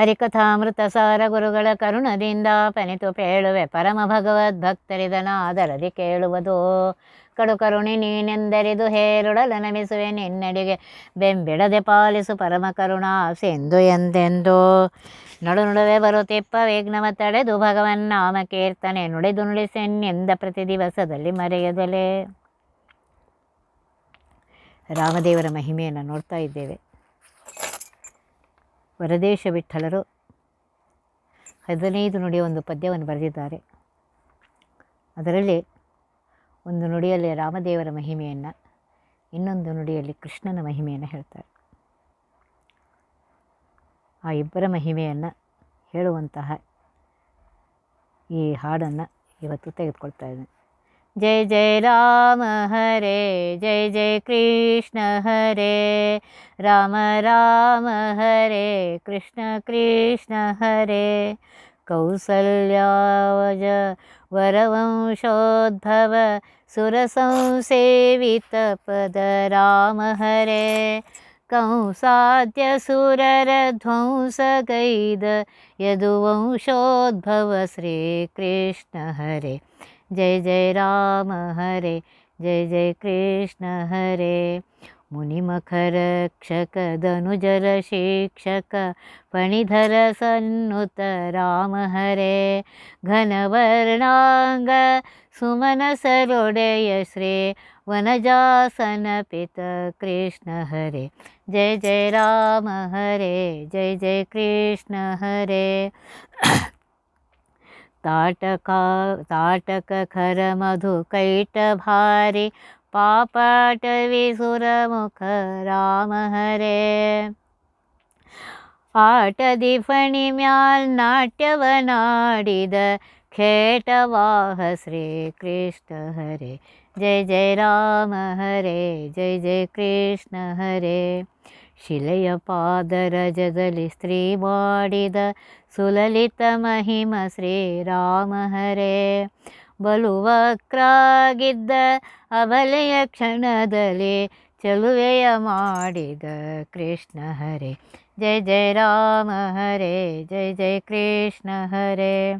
ಹರಿಕಥಾಮೃತ ಸಾರ ಗುರುಗಳ ಕರುಣದಿಂದ ಪನಿತು ಪೇಳುವೆ ಪರಮ ಭಗವದ್ ಭಕ್ತರಿದನ ಅದರದಿ ಕೇಳುವುದು. ಕಡು ಕರುಣಿ ನೀನೆಂದರಿದು ಹೇರುಡಲ ನಮಿಸುವೆ ನಿನ್ನಡಿಗೆ. ಬೆಂಬಿಡದೆ ಪಾಲಿಸು ಪರಮ ಕರುಣಾ ಸಿಂಧು ಎಂದೆಂದು. ನಡು ನಡುವೆ ಬರುತ್ತಿಪ್ಪ ವಿಘ್ನವ ತಡೆದು ಭಗವನ್ ನಾಮ ಕೀರ್ತನೆ ನುಡಿದು ನುಡಿಸೆನ್ನೆಂದ ಪ್ರತಿ ದಿವಸದಲ್ಲಿ ಮರೆಯದಲೇ. ರಾಮದೇವರ ಮಹಿಮೆಯನ್ನು ನೋಡ್ತಾ ಇದ್ದೇವೆ. ವರದೇಶ ವಿಠಲರು ಹದಿನೈದು ನುಡಿಯ ಒಂದು ಪದ್ಯವನ್ನು ಬರೆದಿದ್ದಾರೆ. ಅದರಲ್ಲಿ ಒಂದು ನುಡಿಯಲ್ಲಿ ರಾಮದೇವರ ಮಹಿಮೆಯನ್ನು, ಇನ್ನೊಂದು ನುಡಿಯಲ್ಲಿ ಕೃಷ್ಣನ ಮಹಿಮೆಯನ್ನು ಹೇಳ್ತಾರೆ. ಆ ಇಬ್ಬರ ಮಹಿಮೆಯನ್ನು ಹೇಳುವಂತಹ ಈ ಹಾಡನ್ನು ಇವತ್ತು ತೆಗೆದುಕೊಳ್ತಾ ಇದ್ದೇನೆ. ಜೈ ಜೈ ರಾಮ ಹರೇ ಜೈ ಜೈ ಕೃಷ್ಣ ಹರೇ ರಾಮ ರಾಮ ಹರೇ ಕೃಷ್ಣ ಕೃಷ್ಣ ಹರೇ ಕೌಸಲ್ಯಾವಜ ವರವಂಶೋದ್ಭವ ಸುರಸಂಸೇವಿತ ಪದ ರಾಮ ಹರೇ ಕಂಸಾದ್ಯ ಸುರರ ಧ್ವಂಸಗೈದ ಯದುವಂಶೋದ್ಭವ ಶ್ರೀಕೃಷ್ಣ ಹರೇ ಜೈ ಜೈ ರಾಮ ಹರೇ ಜೈ ಜೈ ಕೃಷ್ಣ ಹರೇ ಮುನಿಮಖರಕ್ಷಕ ಧನುಜರ ಶಿಕ್ಷಕ ಫಣಿಧರ ಸನ್ನುತ ರಾಮ ಹರೇ ಘನವರ್ಣಾಂಗ ಸುಮನ ಸರೊಡೆಯ ಶ್ರೀ ವನಜಾಸನ ಪಿತ ಕೃಷ್ಣ ಹರೇ ಜೈ ಜೈ ರಾಮ ಹರೇ ಜೈ ಜೈ ಕೃಷ್ಣ ಹರೇ ತಾಟಕ ತಾಟಕ ಖರ ಮಧು ಕೈಟ ಭಾರಿ ಪಾಪಾಟವಿ ಸುರಮುಖ ರಾಮ ಹರೇ. ಆಟದಿ ಫಣಿ ಮ್ಯಾಲ್ ನಾಟ್ಯವನಾಡಿದ ಖೇಟವಾಹ ಶ್ರೀ ಕೃಷ್ಣ ಹರೇ. ಜೈ ಜೈ ರಾಮ ಹರೇ, ಜೈ ಜಯ ಕೃಷ್ಣ ಹರೇ. ಶಿಲೆಯ ಪಾದರಜದಲ್ಲಿ ಸ್ತ್ರೀ ಮಾಡಿದ ಸುಲಲಿತ ಮಹಿಮ ಶ್ರೀರಾಮ ಹರೇ. ಬಲು ವಕ್ರಾಗಿದ್ದ ಅಬಲೆಯ ಕ್ಷಣದಲ್ಲಿ ಚಲುವೆಯ ಮಾಡಿದ ಕೃಷ್ಣ ಹರೇ. ಜೈ ಜೈ ರಾಮ ಹರೇ, ಜೈ ಜಯ ಕೃಷ್ಣ ಹರೇ.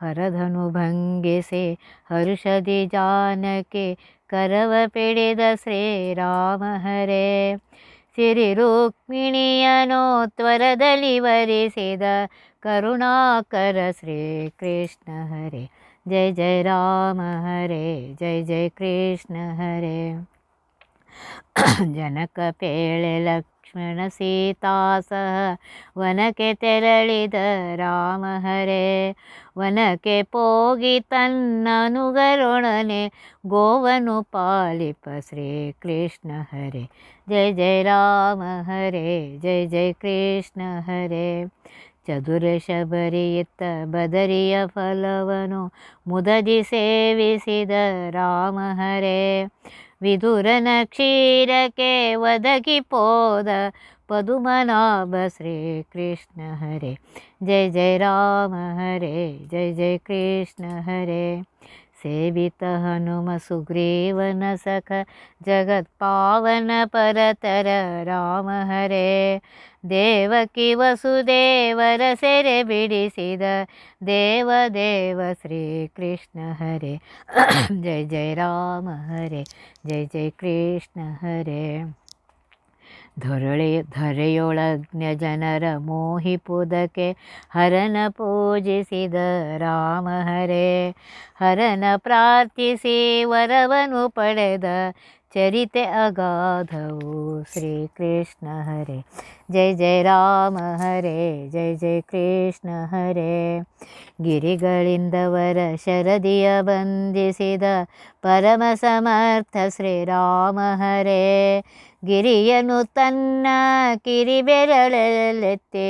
ಹರಧನು ಭಂಗಿಸಿ ಹರುಷದಿ ಜಾನಕಿ ಕರವ ಪಿಡಿದ ಶ್ರೀರಾಮ ಹರೇ. ಸಿರಿ ರುಕ್ಮಿಣಿಯನೋ ತ್ವರದಲ್ಲಿ ವರಿಸಿದ ಕರುಣಾಕರ ಶ್ರೀಕೃಷ್ಣ ಹರೆ. ಜೈ ಜಯ ರಾಮ ಹರೆ, ಜೈ ಜಯ ಕೃಷ್ಣ ಹರೆ. ಜನಕ ಪೇಳೆ ಲಕ್ಷ್ಮಣ ಸೀತಾ ಸಹ ವನಕ್ಕೆ ತೆರಳಿದ ರಾಮ ಹರೇ ವನಕ್ಕೆ ಪೋಗಿ ತನ್ನನುಗರೊಡನೆ ಗೋವನು ಪಾಲಿಪ ಶ್ರೀ ಕೃಷ್ಣ ಹರೇ. ಜೈ ಜೈ ರಾಮ ಹರೇ ಜೈ ಜಯ ಕೃಷ್ಣ ಹರೇ. ಚದುರ ಶಬರಿಯಿತ್ತ ಬದರಿಯ ಫಲವನು ಮುದದಿ ಸೇವಿಸಿದ ರಾಮ ಹರೇ ವಿದುರನ ಕ್ಷೀರಕ್ಕೆ ಒದಗಿ ಪೋದ ಪದುಮನಾಭ ಶ್ರೀಕೃಷ್ಣ ಹರೇ ಜೈ ಜೈ ರಾಮ ಹರೇ ಜೈ ಜೈ ಕೃಷ್ಣ ಹರೇ ಸೇವಿತ ಹನುಮ ಸುಗ್ರೀವನ ಸಖ ಜಗತ್ಪಾವನ ಪರತರ ರಾಮ ಹರೇ. ದೇವಕಿ ವಸುದೇವರ ಸೆರೆ ಬಿಡಿಸಿದ ದೇವ ದೇವ ಶ್ರೀಕೃಷ್ಣ ಹರೇ. ಜೈ ಜೈ ರಾಮ ಹರೇ, ಜೈ ಜೈ ಕೃಷ್ಣ ಹರೇ. ಧೊರಳೆ ಧರೆಯೊಳಗ್ನ ಜನರ ಮೋಹಿಪುದಕ್ಕೆ ಹರನ ಪೂಜಿಸಿದ ರಾಮ ಹರೇ. ಹರನ ಪ್ರಾರ್ಥಿಸಿ ವರವನು ಪಡೆದ ಚರಿತೆ ಅಗಾಧವು ಶ್ರೀಕೃಷ್ಣ ಹರೇ. ಜೈ ಜೈ ರಾಮ ಹರೇ, ಜೈ ಜೈ ಕೃಷ್ಣ ಹರೇ. ಗಿರಿಗಳಿಂದವರ ಶರದಿಯ ಬಂಧಿಸಿದ ಪರಮ ಸಮರ್ಥ ಶ್ರೀರಾಮ ಹರೇ. ಗಿರಿಯನು ತನ್ನ ಕಿರಿಬೆರಳೆತ್ತೆ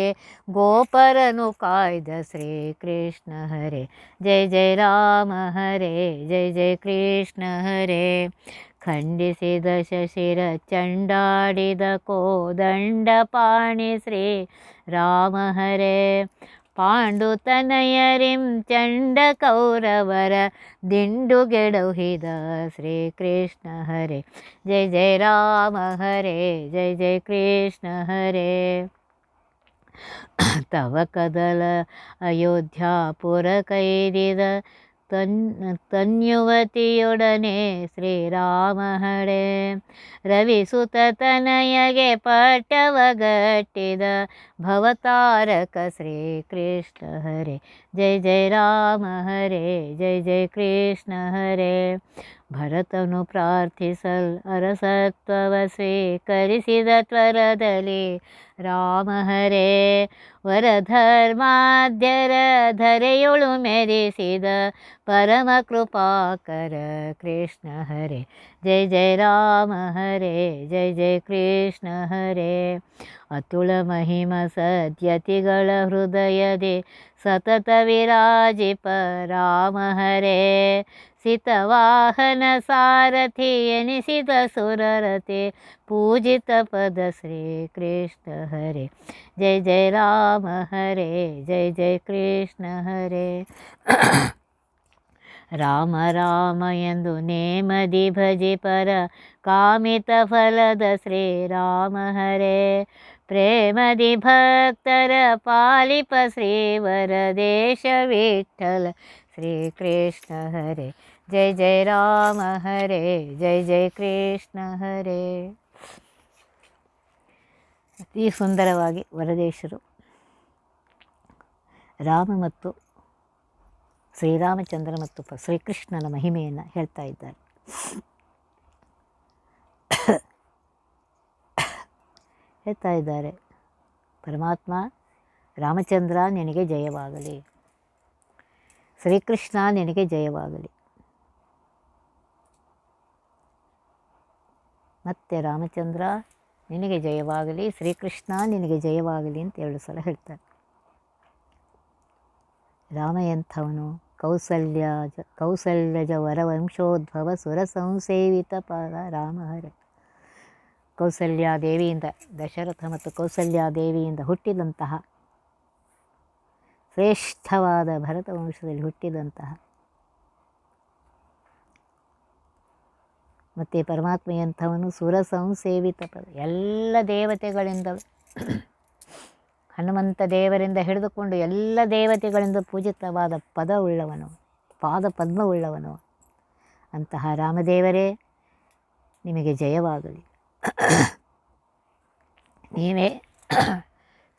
ಗೋಪರನು ಕಾಯ್ದ ಶ್ರೀಕೃಷ್ಣ ಹರೆ. ಜೈ ಜೈ ರಾಮ ಹರೆ, ಜೈ ಜೈ ಕೃಷ್ಣ ಹರೆ. ಖಂಡಿಸಿದ ಶಶಿರ ಚಂಡಾಡಿದ ಕೋದಂಡ ಪಾಣಿ ಶ್ರೀ ರಾಮ ಹರೇ. ಪಾಂಡುತನಯರಿಂ ಚಂಡ ಕೌರವರ ಶ್ರೀ ಶ್ರೀಕೃಷ್ಣ ಹರೇ. ಜೈ ಜೈ ರಾಮ ಹರೇ, ಜೈ ಜಯ ಕೃಷ್ಣ ಹರೇ. ತವ ಕದಲ ಅಯೋಧ್ಯಾಪುರ ಕೈದಿದ ತನ್ ತನ್ಯುವತಿಯೊಡನೆ ಶ್ರೀರಾಮ ರವಿ ರವಿಸುತ ತನಯಗೆ ಪಟ್ಟವಗಟ್ಟಿದ ಭವತಾರಕ ಶ್ರೀಕೃಷ್ಣ ಹರೆ ಜೈ ಜೈ ರಾಮ ಹರೆ ಜೈ ಜೈ ಕೃಷ್ಣ ಹರೆ ಭರತನು ಪ್ರಾರ್ಥಿಸಲ್ ಅರಸತ್ವವ ಸ್ವೀಕರಿಸಿದ ತ್ವರದಲ್ಲಿ ರಾಮ ಹರೇ ವರಧರ್ಮಾದ್ಯರ ಧರೆಯೊಳು ಮೆರೆಸಿದ ಪರಮ ಕೃಪಾಕರ ಕೃಷ್ಣ ಹರೇ ಜೈ ಜೈ ರಾಮ ಹರೇ ಜೈ ಜೈ ಕೃಷ್ಣ ಹರೇ ಅತುಳ ಮಹಿಮ ಸದ್ಯತಿಗಳ ಹೃದಯದಿ ಸತತ ವಿರಾಜಿಪ ರಾಮ ಹರೇ ಸಿತವಾಹನ ಸಾರಥಿ ಎನಿಸಿದ ಸುರರತೆ ಪೂಜಿತ ಪದ ಶ್ರೀ ಕೃಷ್ಣ ಹರೇ ಜೈ ಜೈ ರಾಮ ಹರೇ ಜೈ ಜೈ ಕೃಷ್ಣ ಹರೇ ರಾಮ ರಾಮ ಎಂದು ನೇಮದಿ ಭಜಿ ಪರ ಕಾಮಿತ ಫಲದ ಶ್ರೀರಾಮ ಹರೇ. ಪ್ರೇಮದಿ ಭಕ್ತರ ಪಾಲಿಪ ಶ್ರೀವರ ದೇಶ ವಿಠಲ. ಶ್ರೀಕೃಷ್ಣ ಹರೇ. ಜೈ ಜೈ ರಾಮ ಹರೇ. ಜೈ ಜೈ ಕೃಷ್ಣ ಹರೇ. ಅತಿ ಸುಂದರವಾಗಿ ವರದೇಶರು ರಾಮ ಮತ್ತು ಶ್ರೀರಾಮಚಂದ್ರ ಮತ್ತು ಶ್ರೀಕೃಷ್ಣನ ಮಹಿಮೆಯನ್ನು ಹೇಳ್ತಾ ಇದ್ದಾರೆ. ಹೇಳ್ತಾ ಇದ್ದಾರೆ. ಪರಮಾತ್ಮ, ರಾಮಚಂದ್ರ ನಿನಗೆ ಜಯವಾಗಲಿ. ಶ್ರೀಕೃಷ್ಣ ನಿನಗೆ ಜಯವಾಗಲಿ. ಮತ್ತೆ ರಾಮಚಂದ್ರ ನಿನಗೆ ಜಯವಾಗಲಿ, ಶ್ರೀಕೃಷ್ಣ ನಿನಗೆ ಜಯವಾಗಲಿ ಅಂತ ಎರಡು ಸಲ ಹೇಳ್ತಾರೆ. ರಾಮ ಎಂಥವನು? ಕೌಸಲ್ಯ ಕೌಸಲ್ಯಜ ವರವಂಶೋದ್ಭವ ಸುರ ಸಂಸೇವಿತ ಪಾದ ರಾಮ ಹರೆ ಕೌಸಲ್ಯಾದೇವಿಯಿಂದ ದಶರಥ ಮತ್ತು ಕೌಸಲ್ಯಾದೇವಿಯಿಂದ ಹುಟ್ಟಿದಂತಹ, ಶ್ರೇಷ್ಠವಾದ ಭರತ ವಂಶದಲ್ಲಿ ಹುಟ್ಟಿದಂತಹ ಮತ್ತು ಪರಮಾತ್ಮೆಯಂಥವನು ಸುರಸಂಸೇವಿತ ಸುರ ಸಂಸೇವಿತ ಪದ, ಎಲ್ಲ ದೇವತೆಗಳಿಂದ ಹನುಮಂತ ದೇವರಿಂದ ಹಿಡಿದುಕೊಂಡು ಎಲ್ಲ ದೇವತೆಗಳಿಂದ ಪೂಜಿತವಾದ ಪದ ಉಳ್ಳವನು, ಪಾದ ಪದ್ಮವುಳ್ಳವನು ಅಂತಹ ರಾಮದೇವರೇ, ನಿಮಗೆ ಜಯವಾಗಲಿ. ನೀವೇ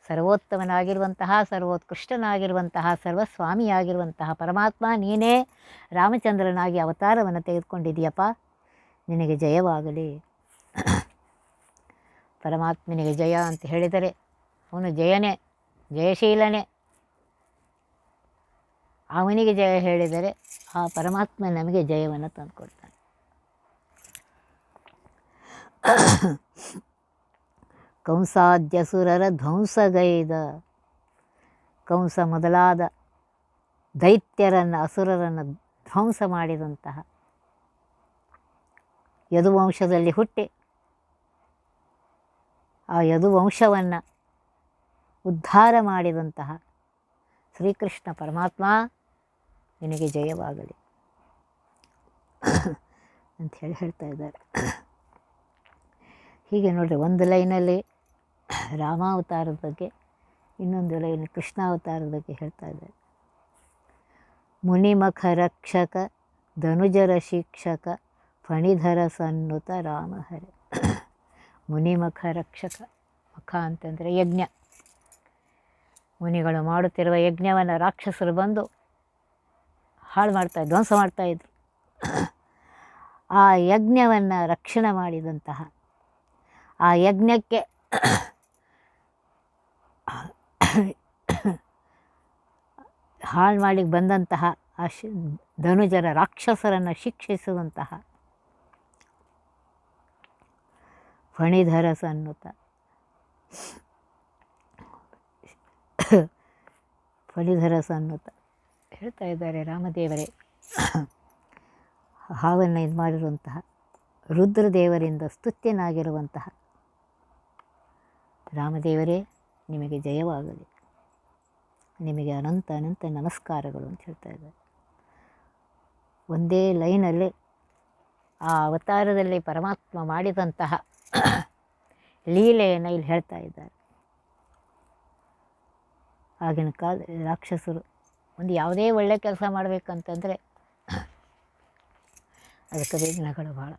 ಸರ್ವೋತ್ತಮನಾಗಿರುವಂತಹ, ಸರ್ವೋತ್ಕೃಷ್ಟನಾಗಿರುವಂತಹ, ಸರ್ವಸ್ವಾಮಿಯಾಗಿರುವಂತಹ ಪರಮಾತ್ಮ, ನೀನೇ ರಾಮಚಂದ್ರನಾಗಿ ಅವತಾರವನ್ನು ತೆಗೆದುಕೊಂಡಿದೆಯಪ್ಪ ನಿನಗೆ ಜಯವಾಗಲಿ. ಪರಮಾತ್ಮನಿಗೆ ಜಯ ಅಂತ ಹೇಳಿದರೆ ಅವನು ಜಯನೇ, ಜಯಶೀಲನೇ. ಅವನಿಗೆ ಜಯ ಹೇಳಿದರೆ ಆ ಪರಮಾತ್ಮ ನಮಗೆ ಜಯವನ್ನು ತಂದುಕೊಡ್ತಾನೆ. ಕಂಸಾದ್ಯಸುರರ ಧ್ವಂಸಗೈದ, ಕಂಸ ಮೊದಲಾದ ದೈತ್ಯರನ್ನು, ಅಸುರರನ್ನು ಧ್ವಂಸ ಮಾಡಿದಂತಹ ಯದುವಂಶದಲ್ಲಿ ಹುಟ್ಟಿ, ಆ ಯದುವಂಶವನ್ನು ಉದ್ಧಾರ ಮಾಡಿದಂತಹ ಶ್ರೀಕೃಷ್ಣ ಪರಮಾತ್ಮ ನಿನಗೆ ಜಯವಾಗಲಿ ಅಂತ ಹೇಳಿ ಹೇಳ್ತಾ ಇದ್ದಾರೆ. ಹೀಗೆ ನೋಡಿರಿ, ಒಂದು ಲೈನಲ್ಲಿ ರಾಮಾವತಾರದ ಬಗ್ಗೆ, ಇನ್ನೊಂದು ಲೈನ್ ಕೃಷ್ಣಾವತಾರದ ಬಗ್ಗೆ ಹೇಳ್ತಾ ಇದ್ದಾರೆ. ಮುನಿಮಖ ರಕ್ಷಕ, ಧನುಜರ ಶಿಕ್ಷಕ, ಫಣಿಧರ ಸನ್ನುತ ರಾಮಹರೆ. ಮುನಿಮಖ ರಕ್ಷಕ, ಮುಖ ಅಂತಂದರೆ ಯಜ್ಞ. ಮುನಿಗಳು ಮಾಡುತ್ತಿರುವ ಯಜ್ಞವನ್ನು ರಾಕ್ಷಸರು ಬಂದು ಹಾಳು ಮಾಡ್ತಾ ಧ್ವಂಸ ಮಾಡ್ತಾಯಿದ್ರು ಆ ಯಜ್ಞವನ್ನು ರಕ್ಷಣೆ ಮಾಡಿದಂತಹ, ಆ ಯಜ್ಞಕ್ಕೆ ಹಾಳು ಮಾಡಿ ಬಂದಂತಹ ಆ ಶಿ ಧನುಜರ ರಾಕ್ಷಸರನ್ನು ಶಿಕ್ಷಿಸುವಂತಹ ಫಣಿಧರ ಸನ್ನುತ ಫಣಿಧರ ಸನ್ನುತ ಹೇಳ್ತಾ ಇದ್ದಾರೆ ರಾಮದೇವರೇ. ಹಾವನ್ನು ಇದು ಮಾಡಿರುವಂತಹ ರುದ್ರದೇವರಿಂದ ಸ್ತುತ್ಯನಾಗಿರುವಂತಹ. ರಾಮದೇವರೇ, ನಿಮಗೆ ಜಯವಾಗಲಿ. ನಿಮಗೆ ಅನಂತ ಅನಂತ ನಮಸ್ಕಾರಗಳು ಅಂತ ಹೇಳ್ತಾ ಇದ್ದಾರೆ. ಒಂದೇ ಲೈನಲ್ಲಿ ಆ ಅವತಾರದಲ್ಲಿ ಪರಮಾತ್ಮ ಮಾಡಿದಂತಹ ಲೀಲೆಯನ್ನು ಇಲ್ಲಿ ಹೇಳ್ತಾ ಇದ್ದಾರೆ. ಆಗಿನ ಕಾಲ ರಾಕ್ಷಸರು. ಒಂದು ಯಾವುದೇ ಒಳ್ಳೆ ಕೆಲಸ ಮಾಡಬೇಕಂತಂದರೆ ಅದಕ್ಕೆ ವಿಘ್ನಗಳು ಭಾಳ.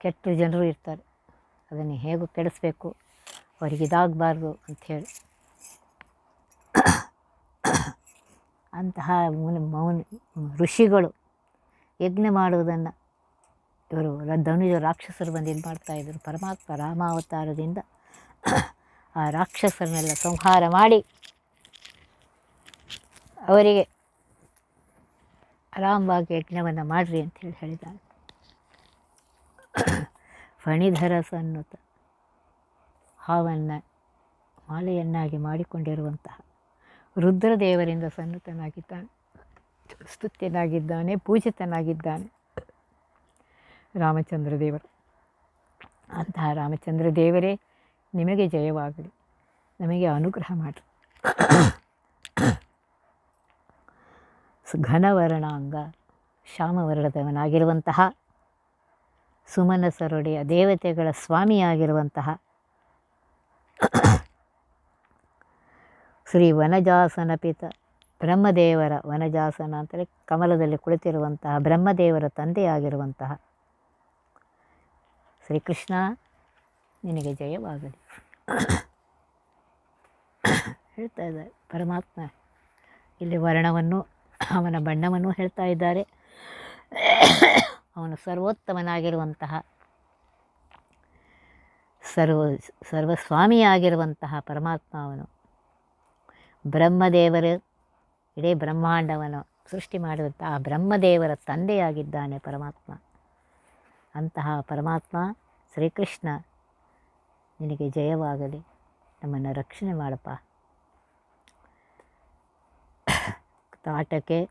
ಕೆಟ್ಟ ಜನರು ಇರ್ತಾರೆ. ಅದನ್ನು ಹೇಗೂ ಕೆಡಿಸ್ಬೇಕು, ಅವರಿಗೆ ಇದಾಗಬಾರ್ದು ಅಂಥೇಳಿ ಅಂತಹ ಮೌನ ಮೌನ ಋಷಿಗಳು ಯಜ್ಞ ಮಾಡುವುದನ್ನು ಇವರು ಧನುಜ ರಾಕ್ಷಸರು ಬಂದು ಇದು ಮಾಡ್ತಾಯಿದ್ರು ಪರಮಾತ್ಮ ರಾಮಾವತಾರದಿಂದ ಆ ರಾಕ್ಷಸರನ್ನೆಲ್ಲ ಸಂಹಾರ ಮಾಡಿ ಅವರಿಗೆ ಆರಾಮವಾಗಿ ಯಜ್ಞವನ್ನು ಮಾಡಿರಿ ಅಂತೇಳಿ ಹೇಳಿದಾಗ ಫಣಿಧರ ಸನ್ನುತ ಹಾವನ್ನು ಮಾಲೆಯನ್ನಾಗಿ ಮಾಡಿಕೊಂಡಿರುವಂತಹ ರುದ್ರದೇವರಿಂದ ಸನ್ನತನಾಗಿದ್ದಾನೆ. ಸ್ತುತ್ಯನಾಗಿದ್ದಾನೆ, ಪೂಜಿತನಾಗಿದ್ದಾನೆ ರಾಮಚಂದ್ರ ದೇವರು ಅಂತಹ ರಾಮಚಂದ್ರ ದೇವರೇ ನಿಮಗೆ ಜಯವಾಗಲಿ. ನಮಗೆ ಅನುಗ್ರಹ ಮಾಡಿ ಘನವರ್ಣಾಂಗ ಶ್ಯಾಮವರ್ಣದವನಾಗಿರುವಂತಹ ಸುಮನಸರೊಡೆಯ ದೇವತೆಗಳ ಸ್ವಾಮಿಯಾಗಿರುವಂತಹ ಶ್ರೀ ವನಜಾಸನ ಪಿತ ಬ್ರಹ್ಮದೇವರ ವನಜಾಸನ ಅಂತಲೇ ಕಮಲದಲ್ಲಿ ಕುಳಿತಿರುವಂತಹ ಬ್ರಹ್ಮದೇವರ ತಂದೆಯಾಗಿರುವಂತಹ ಶ್ರೀಕೃಷ್ಣ ನಿನಗೆ ಜಯವಾಗಲಿ. ಹೇಳ್ತಾ ಇದ್ದಾರೆ. ಪರಮಾತ್ಮ ಇಲ್ಲಿ ವರ್ಣವನ್ನು, ಅವನ ಬಣ್ಣವನ್ನು ಹೇಳ್ತಾ ಇದ್ದಾರೆ. ಅವನು ಸರ್ವೋತ್ತಮನಾಗಿರುವಂತಹ, ಸರ್ವ, ಸರ್ವಸ್ವಾಮಿಯಾಗಿರುವಂತಹ ಪರಮಾತ್ಮ ಅವನು. ಬ್ರಹ್ಮದೇವರು, ಇಡೀ ಬ್ರಹ್ಮಾಂಡವನ್ನು ಸೃಷ್ಟಿ ಮಾಡಿರುವಂತಹ ಬ್ರಹ್ಮದೇವರ ತಂದೆಯಾಗಿದ್ದಾನೆ ಪರಮಾತ್ಮ. ಅಂತಹ ಪರಮಾತ್ಮ ಶ್ರೀಕೃಷ್ಣ ನಿನಗೆ ಜಯವಾಗಲಿ. ನಮ್ಮನ್ನು ರಕ್ಷಣೆ ಮಾಡಪ್ಪ. ತಾಟಕೆ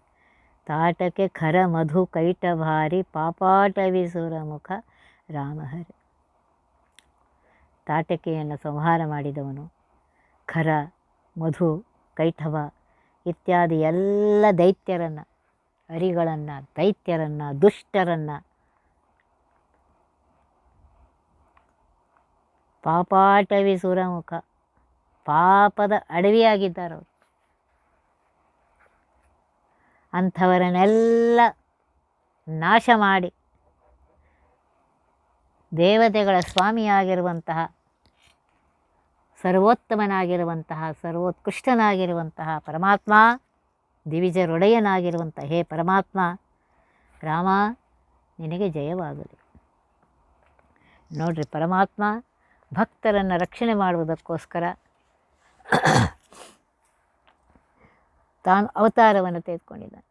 ತಾಟಕೆ ಖರ ಮಧು ಕೈಟಭಾರಿ ಪಾಪಾಟವಿಸುರ ಮುಖ ರಾಮಹರಿ. ತಾಟಕೆಯನ್ನು ಸಂಹಾರ ಮಾಡಿದವನು ಖರ ಮಧು, ಕೈಠವ ಇತ್ಯಾದಿ ಎಲ್ಲ ದೈತ್ಯರನ್ನು ಹರಿಗಳನ್ನು ದೈತ್ಯರನ್ನು, ದುಷ್ಟರನ್ನು ಪಾಪಾಟವಿ ಸುರಮುಖ. ಪಾಪದ ಅಡವಿಯಾಗಿದ್ದಾರೆ ಅವರು ಅಂಥವರನ್ನೆಲ್ಲ ನಾಶ ಮಾಡಿ ದೇವತೆಗಳ ಸ್ವಾಮಿಯಾಗಿರುವಂತಹ, ಸರ್ವೋತ್ತಮನಾಗಿರುವಂತಹ, ಸರ್ವೋತ್ಕೃಷ್ಟನಾಗಿರುವಂತಹ ಪರಮಾತ್ಮ ದಿವಿಜರೊಡೆಯನಾಗಿರುವಂತಹ ಹೇ ಪರಮಾತ್ಮ, ರಾಮ, ನಿನಗೆ ಜಯವಾಗಲಿ. ನೋಡ್ರಿ ಪರಮಾತ್ಮ ಭಕ್ತರನ್ನು ರಕ್ಷಣೆ ಮಾಡುವುದಕ್ಕೋಸ್ಕರ ತಾನು ಅವತಾರವನ್ನು ತೆಗೆದುಕೊಂಡಿದ್ದಾನೆ.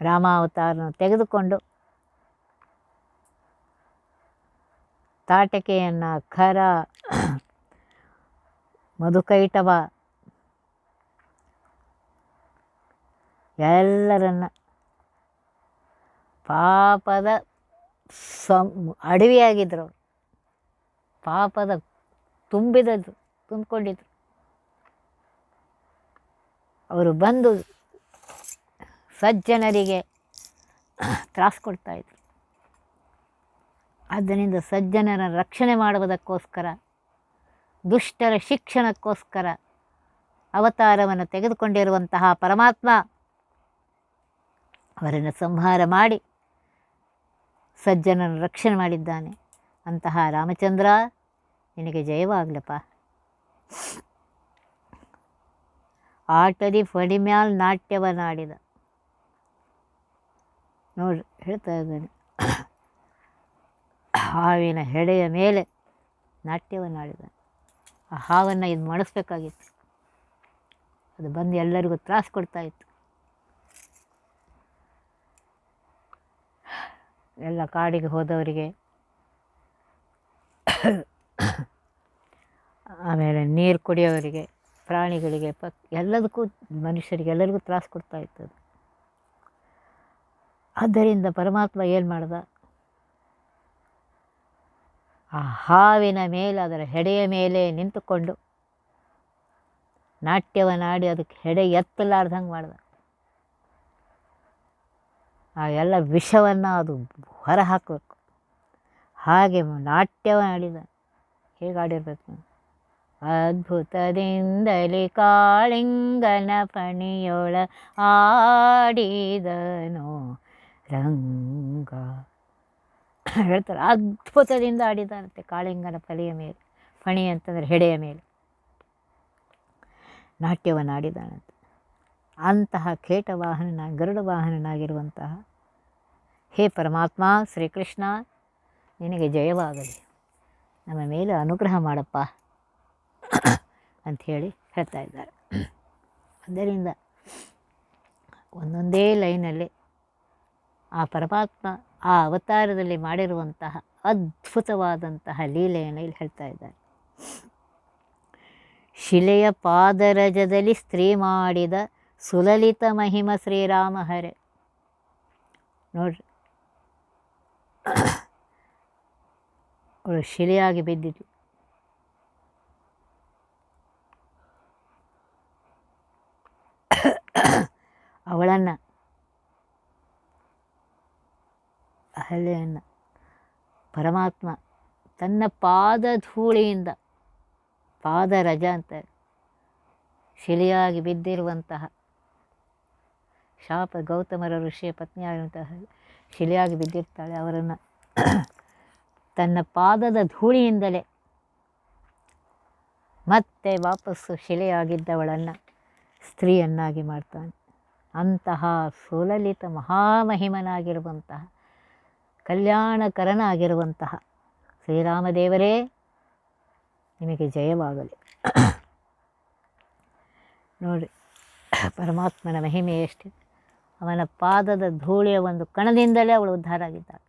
ರಾಮ ಅವತಾರವನ್ನು ತೆಗೆದುಕೊಂಡು ತಾಟಕೆಯನ್ನು ಖರ, ಮಧುಕೈಟವ, ಎಲ್ಲರನ್ನ ಪಾಪದ ಸಂ ಅಡವಿಯಾಗಿದ್ದರು ಪಾಪದ ತುಂಬಿದದ್ದು, ತುಂಬಿಕೊಂಡಿದ್ರು. ಅವರು ಬಂದು ಸಜ್ಜನರಿಗೆ ತ್ರಾಸು ಕೊಡ್ತಾಯಿದ್ರು ಆದ್ದರಿಂದ ಸಜ್ಜನರ ರಕ್ಷಣೆ ಮಾಡುವುದಕ್ಕೋಸ್ಕರ, ದುಷ್ಟರ ಶಿಕ್ಷಣಕ್ಕೋಸ್ಕರ ಅವತಾರವನ್ನು ತೆಗೆದುಕೊಂಡಿರುವಂತಹ ಪರಮಾತ್ಮ ಅವರನ್ನು ಸಂಹಾರ ಮಾಡಿ ಸಜ್ಜನರ ರಕ್ಷಣೆ ಮಾಡಿದ್ದಾನೆ. ಅಂತಹ ರಾಮಚಂದ್ರ ನಿನಗೆ ಜಯವಾಗ್ಲಪ್ಪ. ಆಟದಿ ಫಡಿಮ್ಯಾಲ್ ನಾಟ್ಯವನ್ನಾಡಿದ ನೋಡ್ರಿ ಹೇಳ್ತಾ ಇದ್ದೇನೆ. ಹಾವಿನ ಹೆಡೆಯ ಮೇಲೆ ನಾಟ್ಯವನ್ನಾಡಿದ ಆ ಹಾವನ್ನು ಇದು ಮಾಡಿಸ್ಬೇಕಾಗಿತ್ತು. ಅದು ಬಂದು ಎಲ್ಲರಿಗೂ ತ್ರಾಸು ಕೊಡ್ತಾ ಇತ್ತು. ಎಲ್ಲ ಕಾಡಿಗೆ ಹೋದವರಿಗೆ ಆಮೇಲೆ ನೀರು ಕುಡಿಯೋರಿಗೆ, ಪ್ರಾಣಿಗಳಿಗೆ ಪಕ್ ಎಲ್ಲದಕ್ಕೂ ಮನುಷ್ಯರಿಗೆ ಎಲ್ಲರಿಗೂ ತ್ರಾಸು ಕೊಡ್ತಾ ಇತ್ತು ಅದು ಆದ್ದರಿಂದ ಪರಮಾತ್ಮ ಏನು ಮಾಡ್ದ? ಆ ಹಾವಿನ ಮೇಲೆ, ಅದರ ಹೆಡೆಯ ಮೇಲೆ ನಿಂತುಕೊಂಡು ನಾಟ್ಯವನ್ನಾಡಿ ಅದಕ್ಕೆ ಹೆಡೆ ಎತ್ತಲಾರ್ದಂಗೆ ಮಾಡ್ದ. ಆ ಎಲ್ಲ ವಿಷವನ್ನು ಅದು ಹೊರ ಹಾಕಬೇಕು. ಹಾಗೆ ನಾಟ್ಯವ ಆಡಿದ ಹೇಗೆ ಅದ್ಭುತದಿಂದಲೇ ಕಾಳಿಂಗನ ಪಣಿಯೊಳ ಆಡಿದನು ರಂಗ. ಹೇಳ್ತಾರೆ, ಅದ್ಭುತದಿಂದ ಆಡಿದಂತೆ ಕಾಳಿಂಗನ ಫಲಿಯ ಮೇಲೆ ಫಣಿ ಅಂತಂದರೆ ಹೆಡೆಯ ಮೇಲೆ. ನಾಟ್ಯವನ್ನು ಆಡಿದಾನಂತೆ. ಅಂತಹ ಖೇಟ ವಾಹನನ ಗರುಡ ವಾಹನನಾಗಿರುವಂತಹ ಹೇ ಪರಮಾತ್ಮ, ಶ್ರೀಕೃಷ್ಣ, ನಿನಗೆ ಜಯವಾಗಲಿ. ನಮ್ಮ ಮೇಲೆ ಅನುಗ್ರಹ ಮಾಡಪ್ಪ ಅಂಥೇಳಿ ಹೇಳ್ತಾ ಇದ್ದಾರೆ. ಅದರಿಂದ ಒಂದೊಂದೇ ಲೈನಲ್ಲಿ ಆ ಪರಮಾತ್ಮ ಆ ಅವತಾರದಲ್ಲಿ ಮಾಡಿರುವಂತಹ ಅದ್ಭುತವಾದಂತಹ ಲೀಲೆಯನ್ನು ಇಲ್ಲಿ ಹೇಳ್ತಾ ಇದ್ದಾರೆ. ಶಿಲೆಯ ಪಾದರಜದಲ್ಲಿ ಸ್ತ್ರೀ ಮಾಡಿದ ಸುಲಲಿತ ಮಹಿಮ ಶ್ರೀರಾಮ ಹರೆ ನೋಡ್ರಿ. ಅವಳು ಶಿಲೆಯಾಗಿ ಬಿದ್ದಿದ್ಳು ಅವಳನ್ನು, ಅಹಲ್ಯೆಯನ್ನು, ಪರಮಾತ್ಮ ತನ್ನ ಪಾದ ಧೂಳಿಯಿಂದ ಪಾದರಜ ಅಂತ ಶಿಲೆಯಾಗಿ ಬಿದ್ದಿರುವಂತಹ ಶಾಪ ಗೌತಮರ ಋಷಿಯ ಪತ್ನಿಯಾಗಿರುವಂತಹ ಶಿಲೆಯಾಗಿ ಬಿದ್ದಿರ್ತಾಳೆ ಅವರನ್ನು. ತನ್ನ ಪಾದದ ಧೂಳಿಯಿಂದಲೇ. ಮತ್ತೆ ವಾಪಸ್ಸು ಶಿಲೆಯಾಗಿದ್ದವಳನ್ನು ಸ್ತ್ರೀಯನ್ನಾಗಿ ಮಾಡ್ತಾನೆ. ಅಂತಹ ಸುಲಲಿತ ಮಹಾಮಹಿಮನಾಗಿರುವಂತಹ, ಕಲ್ಯಾಣಕರನಾಗಿರುವಂತಹ ಶ್ರೀರಾಮದೇವರೇ, ನಿಮಗೆ ಜಯವಾಗಲಿ. ನೋಡಿ ಪರಮಾತ್ಮನ ಮಹಿಮೆ ಎಷ್ಟಿದೆ. ಅವನ ಪಾದದ ಧೂಳಿಯ ಒಂದು ಕಣದಿಂದಲೇ ಅವಳು ಉದ್ಧಾರ ಆಗಿದ್ದಾಳೆ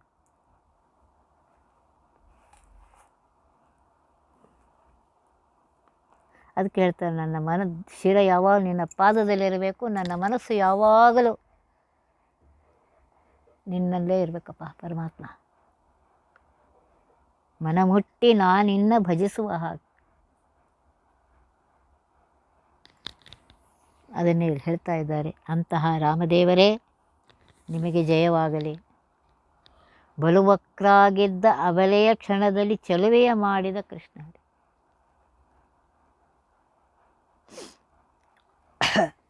ಅದಕ್ಕೆ ಹೇಳ್ತಾರೆ ನನ್ನ ಮನ ಶಿರ ಯಾವಾಗ ನಿನ್ನ ಪಾದದಲ್ಲಿರಬೇಕು ನನ್ನ ಮನಸ್ಸು ಯಾವಾಗಲೂ ನಿನ್ನಲ್ಲೇ ಇರಬೇಕಪ್ಪ ಪರಮಾತ್ಮ. ಮನ ಮುಟ್ಟಿ ನಾನಿನ್ನ ಭಜಿಸುವ ಹಾಗೆ. ಅದನ್ನೇ ಹೇಳ್ತಾ ಇದ್ದಾರೆ. ಅಂತಹ ರಾಮದೇವರೇ, ನಿಮಗೆ ಜಯವಾಗಲಿ. ಬಲುವಕ್ರಾಗಿದ್ದ ಅಬಲೆಯ ಕ್ಷಣದಲ್ಲಿ ಚಲುವೆಯ ಮಾಡಿದ ಕೃಷ್ಣ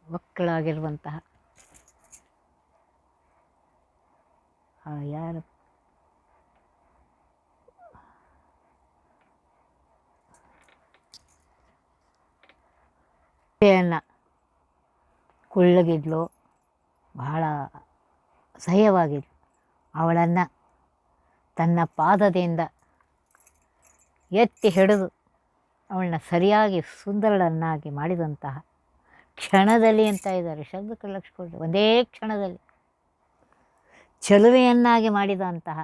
ವಕ್ಳಾಗಿರುವಂತಹ ಆ, ಯಾರು? ಕುಳ್ಳಗಿದ್ಲು, ಬಹಳ ಸಹ್ಯವಾಗಿದ್ಲು. ಅವಳನ್ನು ತನ್ನ ಪಾದದಿಂದ ಎತ್ತಿ ಹಿಡಿದು ಅವಳನ್ನ ಸರಿಯಾಗಿ ಸುಂದರಳನ್ನಾಗಿ ಮಾಡಿದಂತಹ ಕ್ಷಣದಲ್ಲಿ ಅಂತ ಇದ್ದಾರೆ. ಶಬ್ದಕ್ಕೆ ಲಕ್ಷ ಕೊಟ್ಟರೆ ಒಂದೇ ಕ್ಷಣದಲ್ಲಿ. ಚಲುವೆಯನ್ನಾಗಿ ಮಾಡಿದಂತಹ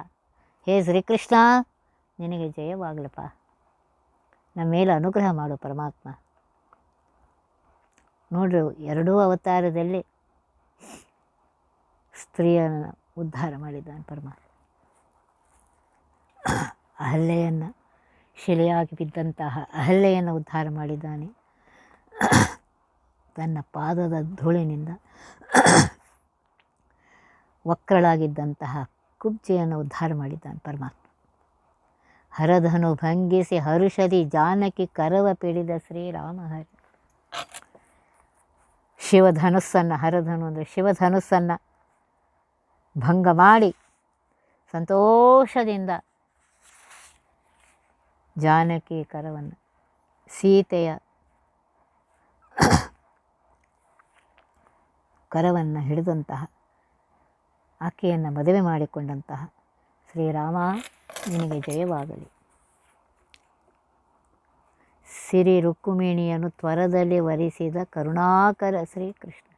ಹೇ ಶ್ರೀಕೃಷ್ಣ, ನಿನಗೆ ಜಯವಾಗಲಪ್ಪ. ನಮ್ಮ ಮೇಲೆ ಅನುಗ್ರಹ ಮಾಡು ಪರಮಾತ್ಮ. ನೋಡ್ರಿ, ಎರಡೂ ಅವತಾರದಲ್ಲಿ ಸ್ತ್ರೀಯನ್ನು ಉದ್ಧಾರ ಮಾಡಿದ್ದಾನೆ ಪರಮಾತ್ಮ ಅಹಲ್ಲೆಯನ್ನು ಶಿಲೆಯಾಗಿ ಬಿದ್ದಂತಹ ಅಹಲ್ಲೆಯನ್ನು ಉದ್ಧಾರ ಮಾಡಿದ್ದಾನೆ. ತನ್ನ ಪಾದದ ಧೂಳಿನಿಂದ ವಕ್ರಳಾಗಿದ್ದಂತಹ ಕುಬ್ಜೆಯನ್ನು ಉದ್ಧಾರ ಮಾಡಿದ್ದಾನೆ ಪರಮಾತ್ಮ. ಹರಧನು ಭಂಗಿಸಿ ಹರುಷದಿ ಜಾನಕಿ ಕರವ ಪಿಡಿದ ಶ್ರೀರಾಮ ಹರಿ. ಶಿವಧನುಸ್ಸನ್ನು ಹರಧನು ಅಂದರೆ ಶಿವಧನುಸ್ಸನ್ನು ಭಂಗ ಮಾಡಿ ಸಂತೋಷದಿಂದ ಜಾನಕಿ ಕರವನ್ನು ಸೀತೆಯ ಕರವನ್ನು ಹಿಡಿದಂತಹ, ಆಕೆಯನ್ನು ಮದುವೆ ಮಾಡಿಕೊಂಡಂತಹ ಶ್ರೀರಾಮ ನಿನಗೆ ಜಯವಾಗಲಿ. ಸಿರಿ ರುಕ್ಕುಮಿಣಿಯನ್ನು ತ್ವರದಲ್ಲಿ ವರಿಸಿದ ಕರುಣಾಕರ ಶ್ರೀಕೃಷ್ಣ.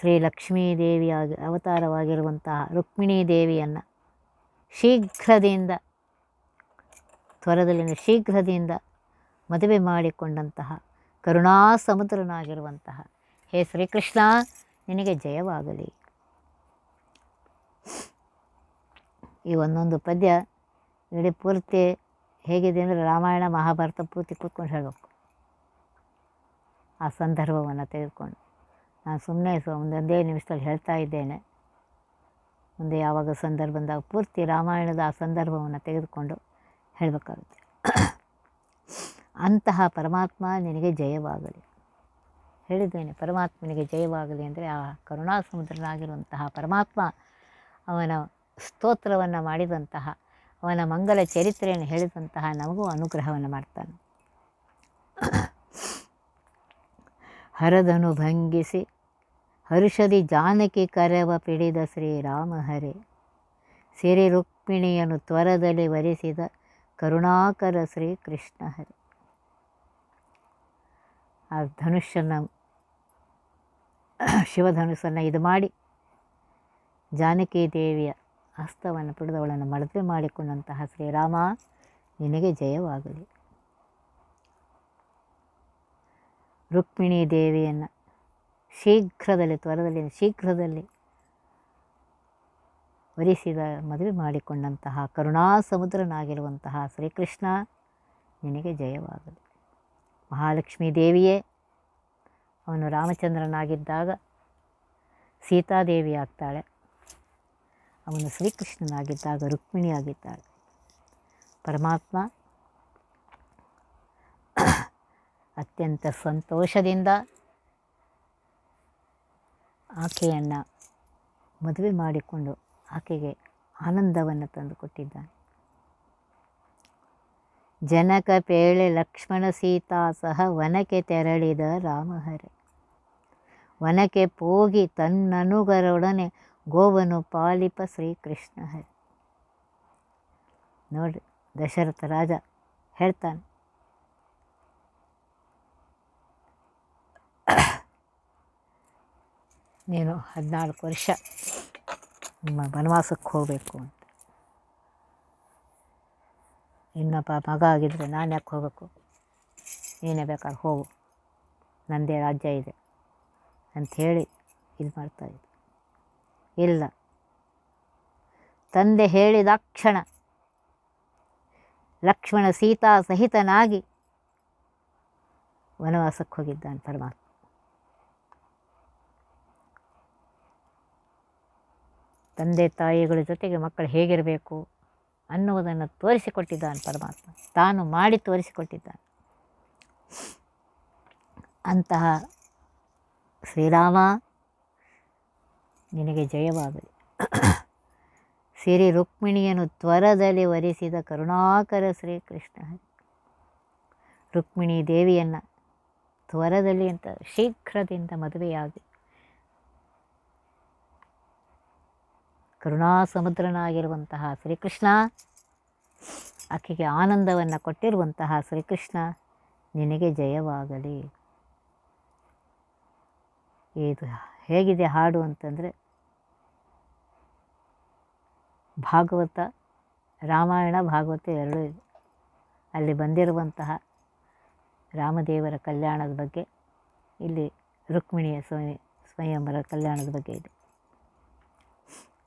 ಶ್ರೀ ಲಕ್ಷ್ಮೀದೇವಿಯಾಗಿ ಅವತಾರವಾಗಿರುವಂತಹ ರುಕ್ಮಿಣೀ ದೇವಿಯನ್ನು ಶೀಘ್ರದಿಂದ ತ್ವರದಲ್ಲಿ ಶೀಘ್ರದಿಂದ ಮದುವೆ ಮಾಡಿಕೊಂಡಂತಹ ಕರುಣಾ ಸಮುದ್ರನಾಗಿರುವಂತಹ ಹೇ ಶ್ರೀಕೃಷ್ಣ, ನಿನಗೆ ಜಯವಾಗಲಿ. ಈ ಒಂದೊಂದು ಪದ್ಯ ಇಡೀ ಪೂರ್ತಿ ಹೇಗಿದೆ ಅಂದರೆ ರಾಮಾಯಣ ಮಹಾಭಾರತ ಪೂರ್ತಿ ಕೂತ್ಕೊಂಡು ಹೇಳಬೇಕು. ಆ ಸಂದರ್ಭವನ್ನು ತೆಗೆದುಕೊಂಡು. ನಾನು ಸುಮ್ಮನೆ ಸೊ, ಒಂದೊಂದೇ ನಿಮಿಷದಲ್ಲಿ ಹೇಳ್ತಾ ಇದ್ದೇನೆ. ಮುಂದೆ ಯಾವಾಗ ಸಂದರ್ಭ ಬಂದಾಗ ಪೂರ್ತಿ ರಾಮಾಯಣದ ಆ ಸಂದರ್ಭವನ್ನು ತೆಗೆದುಕೊಂಡು ಹೇಳಬೇಕಾಗುತ್ತೆ. ಅಂತಹ ಪರಮಾತ್ಮ ನಿನಗೆ ಜಯವಾಗಲಿ. ಹೇಳಿದ್ದೇನೆ, ಪರಮಾತ್ಮನಿಗೆ ಜಯವಾಗಲಿ ಅಂದರೆ ಆ ಕರುಣಾ ಸಮುದ್ರನಾಗಿರುವಂತಹ ಪರಮಾತ್ಮ ಅವನ ಸ್ತೋತ್ರವನ್ನು ಮಾಡಿದಂತಹ, ಅವನ ಮಂಗಲ ಚರಿತ್ರೆಯನ್ನು ಹೇಳಿದಂತಹ ನಮಗೂ ಅನುಗ್ರಹವನ್ನು ಮಾಡ್ತಾನೆ. ಹರದನು ಭಂಗಿಸಿ, ಹರುಷದಿ ಜಾನಕಿ ಕರವ ಪಿಡಿದ ಶ್ರೀರಾಮ ಹರೆ. ಸಿರಿ ರುಕ್ಮಿಣಿಯನ್ನು ತ್ವರದಲ್ಲಿ ವರಿಸಿದ ಕರುಣಾಕರ ಶ್ರೀ ಕೃಷ್ಣ ಹರಿ. ಆ ಧನುಷನ್ನು ಶಿವಧನುಸ್ಸನ್ನು ಇದು ಮಾಡಿ ಜಾನಕಿ ದೇವಿಯ ಹಸ್ತವನ್ನು ಪಿಡಿದವಳನ್ನು ಮದುವೆ ಮಾಡಿಕೊಂಡಂತಹ ಶ್ರೀರಾಮ, ನಿನಗೆ ಜಯವಾಗಲಿ. ರುಕ್ಮಿಣಿ ದೇವಿಯನ್ನು ಶೀಘ್ರದಲ್ಲಿ, ತ್ವರದಲ್ಲಿ, ಶೀಘ್ರದಲ್ಲಿ ವರಿಸಿದ, ಮದುವೆ ಮಾಡಿಕೊಂಡಂತಹ ಕರುಣಾ ಸಮುದ್ರನಾಗಿರುವಂತಹ ಶ್ರೀಕೃಷ್ಣ ನಿನಗೆ ಜಯವಾಗಲಿ. ಮಹಾಲಕ್ಷ್ಮೀ ದೇವಿಯೇ ಅವನು ರಾಮಚಂದ್ರನಾಗಿದ್ದಾಗ ಸೀತಾದೇವಿ ಆಗ್ತಾಳೆ. ಅವನು ಶ್ರೀಕೃಷ್ಣನಾಗಿದ್ದಾಗ ರುಕ್ಮಿಣಿಯಾಗಿದ್ದಾಳೆ ಪರಮಾತ್ಮ ಅತ್ಯಂತ ಸಂತೋಷದಿಂದ ಆಕೆಯನ್ನು ಮದುವೆ ಮಾಡಿಕೊಂಡು ಆಕೆಗೆ ಆನಂದವನ್ನು ತಂದುಕೊಟ್ಟಿದ್ದಾನೆ. ಜನಕ ಪೇಳೆ ಲಕ್ಷ್ಮಣ ಸೀತಾ ಸಹ ವನಕ್ಕೆ ತೆರಳಿದ ರಾಮಹರೆ. ವನಕ್ಕೆ ಹೋಗಿ ತನ್ನನುಗರೊಡನೆ ಗೋವನು ಪಾಲಿಪ ಶ್ರೀಕೃಷ್ಣ ಹರಿ ನೋಡ್ರಿ, ದಶರಥ ರಾಜ ಹೇಳ್ತಾನೆ. ನೀನು ಹದಿನಾಲ್ಕು ವರ್ಷ ನಿಮ್ಮ ವನವಾಸಕ್ಕೆ ಹೋಗಬೇಕು ಇನ್ನೊಬ್ಬ ಮಗ ಆಗಿದ್ದರೆ ನಾನು ಯಾಕೆ ಹೋಗಬೇಕು? ನೀನೇ ಬೇಕಾದ್ರೆ ಹೋಗು. ನನ್ನದೇ ರಾಜ್ಯ ಇದೆ ಅಂಥೇಳಿ ಇದು ಮಾಡ್ತಾಯಿದ್ದೆ ಇಲ್ಲ. ತಂದೆ ಹೇಳಿದ ಕ್ಷಣ. ಲಕ್ಷ್ಮಣ ಸೀತಾ ಸಹಿತನಾಗಿ ವನವಾಸಕ್ಕೆ ಹೋಗಿದ್ದಾನೆ ಪರಮಾತ್ಮ. ತಂದೆ ತಾಯಿಗಳ ಜೊತೆಗೆ ಮಕ್ಕಳು ಹೇಗಿರಬೇಕು? ಅನ್ನುವುದನ್ನು ತೋರಿಸಿಕೊಟ್ಟಿದ್ದಾನೆ ಪರಮಾತ್ಮ. ತಾನು ಮಾಡಿ ತೋರಿಸಿಕೊಟ್ಟಿದ್ದಾನೆ. ಅಂತಹ ಶ್ರೀರಾಮ, ನಿನಗೆ ಜಯವಾಗಲಿ. ಸಿರಿ ರುಕ್ಮಿಣಿಯನ್ನು ತ್ವರದಲ್ಲಿ ವರಿಸಿದ ಕರುಣಾಕರ ಶ್ರೀಕೃಷ್ಣ. ರುಕ್ಮಿಣಿ ದೇವಿಯನ್ನು ತ್ವರದಲ್ಲಿ ಅಂತ ಶೀಘ್ರದಿಂದ ಮದುವೆಯಾಗಿ ಕರುಣಾ ಸಮುದ್ರನಾಗಿರುವಂತಹ ಶ್ರೀಕೃಷ್ಣ, ಆಕೆಗೆ ಆನಂದವನ್ನು ಕೊಟ್ಟಿರುವಂತಹ ಶ್ರೀಕೃಷ್ಣ, ನಿನಗೆ ಜಯವಾಗಲಿ. ಇದು ಹೇಗಿದೆ ಹಾಡು ಅಂತಂದರೆ, ಭಾಗವತ, ರಾಮಾಯಣ, ಭಾಗವತ ಎರಡೂ ಇದೆ ಅಲ್ಲಿ ಬಂದಿರುವಂತಹ ರಾಮದೇವರ ಕಲ್ಯಾಣದ ಬಗ್ಗೆ, ಇಲ್ಲಿ ರುಕ್ಮಿಣಿಯ ಸ್ವಯಂ ಸ್ವಯಂವರ ಕಲ್ಯಾಣದ ಬಗ್ಗೆ ಇದೆ.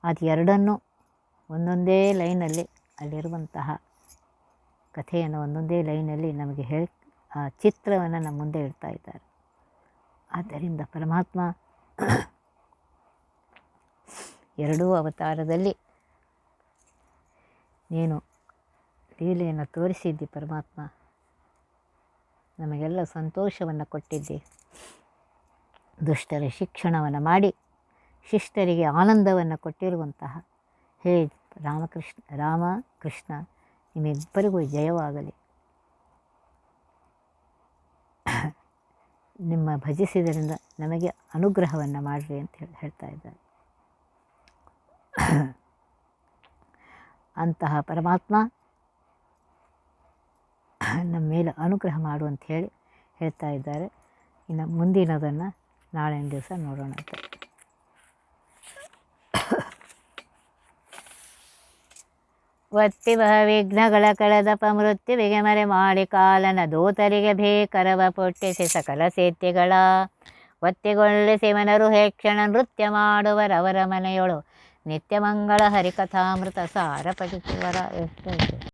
ಅದು ಎರಡನ್ನೂ ಒಂದೊಂದೇ ಲೈನಲ್ಲಿ ಅಲ್ಲಿರುವಂತಹ ಕಥೆಯನ್ನು ಒಂದೊಂದೇ ಲೈನಲ್ಲಿ ನಮಗೆ ಹೇಳಿ, ಆ ಚಿತ್ರವನ್ನು ನಮ್ಮ ಮುಂದೆ ಇಡ್ತಾ ಇದ್ದಾರೆ. ಆದ್ದರಿಂದ ಪರಮಾತ್ಮ ಎರಡೂ ಅವತಾರದಲ್ಲಿ ನೀನು ಲೀಲೆಯನ್ನು ತೋರಿಸಿದ್ದಿ ಪರಮಾತ್ಮ. ನಮಗೆಲ್ಲ ಸಂತೋಷವನ್ನು ಕೊಟ್ಟಿದ್ದಿ. ದುಷ್ಟರ ಶಿಕ್ಷಣವನ್ನು ಮಾಡಿ ಶಿಷ್ಟರಿಗೆ ಆನಂದವನ್ನು ಕೊಟ್ಟಿರುವಂತಹ ಹೇ ರಾಮಕೃಷ್ಣ, ರಾಮ ಕೃಷ್ಣ, ನಿಮ್ಮಿಬ್ಬರಿಗೂ ಜಯವಾಗಲಿ. ನಿಮ್ಮ ಭಜಿಸಿದರಿಂದ ನಮಗೆ ಅನುಗ್ರಹವನ್ನು ಮಾಡಿರಿ ಅಂತ ಹೇಳಿ ಹೇಳ್ತಾ ಇದ್ದಾರೆ. ಅಂತಹ ಪರಮಾತ್ಮ ನಮ್ಮ ಮೇಲೆ ಅನುಗ್ರಹ ಮಾಡು ಅಂತ ಹೇಳಿ ಹೇಳ್ತಾ ಇದ್ದಾರೆ. ಇನ್ನು ಮುಂದಿನದನ್ನು ನಾಳಿನ ದಿವಸ ನೋಡೋಣ ಅಂತ. ಒತ್ತಿ ಬಹ ವಿಘ್ನಗಳ ಕಳೆದಪ ಮೃತ್ಯುವಿಗೆ ಮರೆ ಮಾಡಿ ಕಾಲನ ದೂತರಿಗೆ ಭೀಕರವ ಪೊಟ್ಟಿಸಿ ಸಕಲ ಸೇತ್ಯಗಳ ಒತ್ತಿಗೊಳ್ಳಿಸಿ ಮನರು ಹೇಕ್ಷಣ ನೃತ್ಯ ಮಾಡುವರವರ ಮನೆಯೊಳು. ನಿತ್ಯ ಮಂಗಳ ಹರಿಕಥಾಮೃತ ಸಾರ ಪಠಿಸುವರ